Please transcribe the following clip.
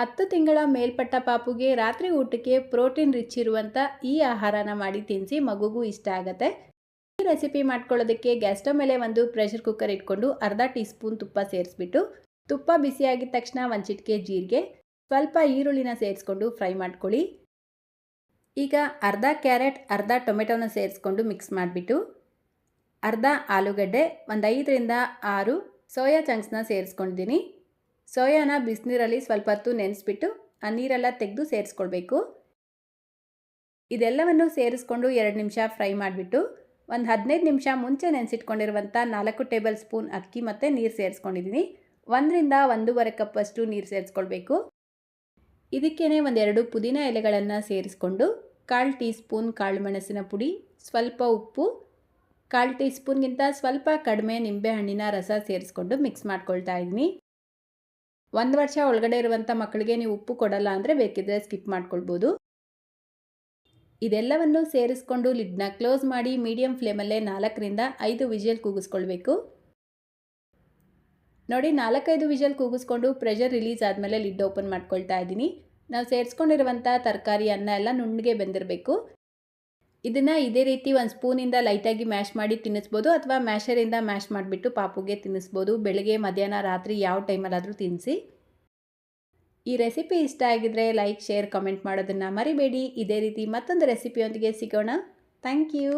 ಹತ್ತು ತಿಂಗಳ ಮೇಲ್ಪಟ್ಟ ಪಾಪುಗೆ ರಾತ್ರಿ ಊಟಕ್ಕೆ ಪ್ರೋಟೀನ್ ರಿಚ್ ಇರುವಂಥ ಈ ಆಹಾರನ ಮಾಡಿ ತಿನ್ನಿಸಿ ಮಗುಗೂ ಇಷ್ಟ ಆಗುತ್ತೆ. ಈ ರೆಸಿಪಿ ಮಾಡ್ಕೊಳ್ಳೋದಕ್ಕೆ ಗ್ಯಾಸ್ ಸ್ಟವ್ ಮೇಲೆ ಒಂದು ಪ್ರೆಷರ್ ಕುಕ್ಕರ್ ಇಟ್ಕೊಂಡು ಅರ್ಧ ಟೀ ಸ್ಪೂನ್ ತುಪ್ಪ ಸೇರಿಸ್ಬಿಟ್ಟು, ತುಪ್ಪ ಬಿಸಿಯಾಗಿದ ತಕ್ಷಣ ಒಂದು ಚಿಟಿಕೆ ಜೀರಿಗೆ, ಸ್ವಲ್ಪ ಈರುಳ್ಳಿನ ಸೇರಿಸ್ಕೊಂಡು ಫ್ರೈ ಮಾಡ್ಕೊಳ್ಳಿ. ಈಗ ಅರ್ಧ ಕ್ಯಾರೆಟ್, ಅರ್ಧ ಟೊಮೆಟೊನ ಸೇರಿಸ್ಕೊಂಡು ಮಿಕ್ಸ್ ಮಾಡಿಬಿಟ್ಟು, ಅರ್ಧ ಆಲೂಗಡ್ಡೆ, ಒಂದು ಐದರಿಂದ ಆರು ಸೋಯಾ ಚಂಕ್ಸ್ನ ಸೇರಿಸ್ಕೊಂಡಿದ್ದೀನಿ. ಸೋಯಾನ ಬಿಸಿನೀರಲ್ಲಿ ಸ್ವಲ್ಪ ಹೊತ್ತು ನೆನೆಸ್ಬಿಟ್ಟು ಆ ನೀರೆಲ್ಲ ತೆಗೆದು ಸೇರಿಸ್ಕೊಳ್ಬೇಕು. ಇದೆಲ್ಲವನ್ನು ಸೇರಿಸ್ಕೊಂಡು ಎರಡು ನಿಮಿಷ ಫ್ರೈ ಮಾಡಿಬಿಟ್ಟು ಒಂದು ಹದಿನೈದು ನಿಮಿಷ ಮುಂಚೆ ನೆನೆಸಿಟ್ಕೊಂಡಿರುವಂಥ ನಾಲ್ಕು ಟೇಬಲ್ ಸ್ಪೂನ್ ಅಕ್ಕಿ ಮತ್ತು ನೀರು ಸೇರಿಸ್ಕೊಂಡಿದ್ದೀನಿ. ಒಂದರಿಂದ ಒಂದೂವರೆ ಕಪ್ಪಷ್ಟು ನೀರು ಸೇರಿಸ್ಕೊಳ್ಬೇಕು. ಇದಕ್ಕೇ ಒಂದೆರಡು ಪುದೀನ ಎಲೆಗಳನ್ನು ಸೇರಿಸ್ಕೊಂಡು ಕಾಲು ಟೀ ಸ್ಪೂನ್ ಕಾಳು ಮೆಣಸಿನ ಪುಡಿ, ಸ್ವಲ್ಪ ಉಪ್ಪು, ಕಾಲು ಟೀ ಸ್ಪೂನ್ಗಿಂತ ಸ್ವಲ್ಪ ಕಡಿಮೆ ನಿಂಬೆಹಣ್ಣಿನ ರಸ ಸೇರಿಸ್ಕೊಂಡು ಮಿಕ್ಸ್ ಮಾಡ್ಕೊಳ್ತಾ ಇದ್ದೀನಿ. ಒಂದು ವರ್ಷ ಒಳಗಡೆ ಇರುವಂಥ ಮಕ್ಕಳಿಗೆ ನೀವು ಉಪ್ಪು ಕೊಡಲ್ಲ ಅಂದರೆ ಬೇಕಿದ್ರೆ ಸ್ಕಿಪ್ ಮಾಡ್ಕೊಳ್ಬೋದು. ಇದೆಲ್ಲವನ್ನು ಸೇರಿಸ್ಕೊಂಡು ಲಿಡ್ನ ಕ್ಲೋಸ್ ಮಾಡಿ ಮೀಡಿಯಂ ಫ್ಲೇಮಲ್ಲೇ ನಾಲ್ಕರಿಂದ ಐದು ವಿಜಲ್ ಕೂಗಿಸ್ಕೊಳ್ಬೇಕು. ನೋಡಿ ನಾಲ್ಕೈದು ವಿಜಲ್ ಕೂಗಿಸ್ಕೊಂಡು ಪ್ರೆಷರ್ ರಿಲೀಸ್ ಆದಮೇಲೆ ಲಿಡ್ ಓಪನ್ ಮಾಡ್ಕೊಳ್ತಾ ಇದ್ದೀನಿ. ನಾವು ಸೇರಿಸ್ಕೊಂಡಿರುವಂಥ ತರಕಾರಿ ಅನ್ನ ಎಲ್ಲ ನುಣ್ಣಗೆ ಬೆಂದಿರಬೇಕು. ಇದನ್ನು ಇದೇ ರೀತಿ ಒಂದು ಸ್ಪೂನಿಂದ ಲೈಟಾಗಿ ಮ್ಯಾಶ್ ಮಾಡಿ ತಿನ್ನಿಸ್ಬೋದು ಅಥವಾ ಮ್ಯಾಶರಿಂದ ಮ್ಯಾಶ್ ಮಾಡಿಬಿಟ್ಟು ಪಾಪುಗೆ ತಿನ್ನಿಸ್ಬೋದು. ಬೆಳಗ್ಗೆ, ಮಧ್ಯಾಹ್ನ, ರಾತ್ರಿ ಯಾವ ಟೈಮಲ್ಲಾದರೂ ತಿನ್ನಿಸಿ ಈ ರೆಸಿಪಿ ಇಷ್ಟ ಆಗಿದ್ರೆ ಲೈಕ್ ಶೇರ್ ಕಮೆಂಟ್ ಮಾಡೋದನ್ನು ಮರಿಬೇಡಿ. ಇದೇ ರೀತಿ ಮತ್ತೊಂದು ರೆಸಿಪಿಯೊಂದಿಗೆ ಸಿಗೋಣ. Thank you